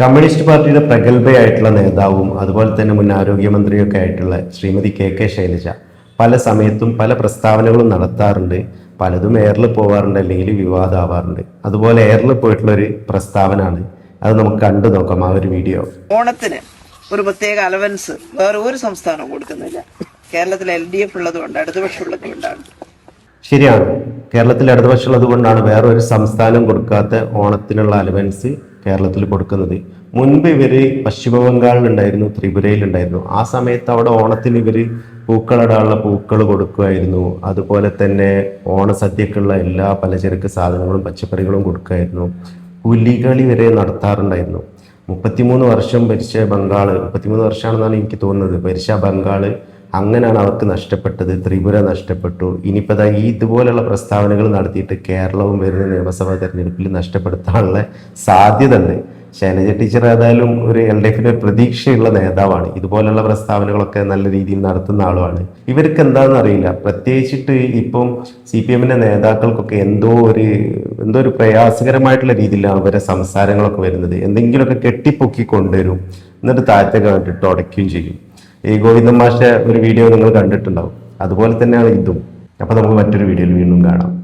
Communist പാർട്ടിയുടെ പ്രഗത്ഭയായിട്ടുള്ള നേതാവും അതുപോലെ തന്നെ മുൻ ആരോഗ്യമന്ത്രിയൊക്കെ ആയിട്ടുള്ള ശ്രീമതി കെ കെ ശൈലജ പല സമയത്തും പല പ്രസ്താവനകളും നടത്താറുണ്ട്. പലതും എയറിൽ പോവാറുണ്ട് അല്ലെങ്കിൽ വിവാദമാവാറുണ്ട്. അതുപോലെ എയറിൽ പോയിട്ടുള്ള ഒരു പ്രസ്താവനയാണ്. അത് നമുക്ക് കണ്ടു നോക്കാം ആ ഒരു വീഡിയോ. ഓണത്തിന് ഒരു പ്രത്യേക അലവൻസ് വേറെ ഒരു സംസ്ഥാനവും കൊടുക്കുന്നില്ല. കേരളത്തിൽ എൽ ഡി എഫ് ഉള്ളതുകൊണ്ട് ഇടതുപക്ഷം ഉള്ളതുകൊണ്ടാണ് ശരിയാണ്. കേരളത്തിൽ ഇടതുപക്ഷമുള്ളത് കൊണ്ടാണ് വേറെ ഒരു സംസ്ഥാനം കൊടുക്കാത്ത ഓണത്തിനുള്ള അലവൻസ് കേരളത്തിൽ കൊടുക്കുന്നത്. മുൻപ് ഇവർ പശ്ചിമ ബംഗാളിലുണ്ടായിരുന്നു ത്രിപുരയിലുണ്ടായിരുന്നു ആ സമയത്ത് അവിടെ ഓണത്തിന് ഇവർ പൂക്കളിടാനുള്ള പൂക്കൾ കൊടുക്കുമായിരുന്നു. അതുപോലെ തന്നെ ഓണസദ്യക്കുള്ള എല്ലാ പലചരക്ക് സാധനങ്ങളും പച്ചക്കറികളും കൊടുക്കുമായിരുന്നു. പുലികളി വരെ നടത്താറുണ്ടായിരുന്നു. മുപ്പത്തിമൂന്ന് വർഷം ഭരിച്ച ബംഗാൾ മുപ്പത്തിമൂന്ന് വർഷമാണെന്നാണ് എനിക്ക് തോന്നുന്നത്. ഭരിച്ച ബംഗാൾ അങ്ങനെയാണ് അവർക്ക് നഷ്ടപ്പെട്ടത്. ത്രിപുര നഷ്ടപ്പെട്ടു. ഇനിയിപ്പോൾ ഈ ഇതുപോലെയുള്ള പ്രസ്താവനകൾ നടത്തിയിട്ട് കേരളവും വരുന്ന നിയമസഭാ തെരഞ്ഞെടുപ്പിൽ നഷ്ടപ്പെടുത്താനുള്ള സാധ്യത ഉണ്ട് ശൈലജ ടീച്ചർ ഏതായാലും ഒരു എൽ ഡി എഫിന്റെ പ്രതീക്ഷയുള്ള നേതാവാണ്. ഇതുപോലെയുള്ള പ്രസ്താവനകളൊക്കെ നല്ല രീതിയിൽ നടത്തുന്ന ആളുമാണ്. ഇവർക്ക് എന്താണെന്ന് അറിയില്ല. പ്രത്യേകിച്ചിട്ട് ഇപ്പം സി പി എമ്മിന്റെ നേതാക്കൾക്കൊക്കെ എന്തോ ഒരു എന്തോ ഒരു പ്രയാസകരമായിട്ടുള്ള രീതിയിലാണ് അവരെ സംസാരങ്ങളൊക്കെ വരുന്നത്. എന്തെങ്കിലുമൊക്കെ കെട്ടിപ്പൊക്കി കൊണ്ടുവരും എന്നിട്ട് താഴത്തേക്ക് കണ്ടിട്ട് ചെയ്യും. ഈ ഗോവിന്ദൻ മാഷ ഒരു വീഡിയോ നിങ്ങൾ കണ്ടിട്ടുണ്ടാവും. അതുപോലെ തന്നെയാണ് ഇതും. അപ്പോൾ നമുക്ക് മറ്റൊരു വീഡിയോയിൽ വീണ്ടും കാണാം.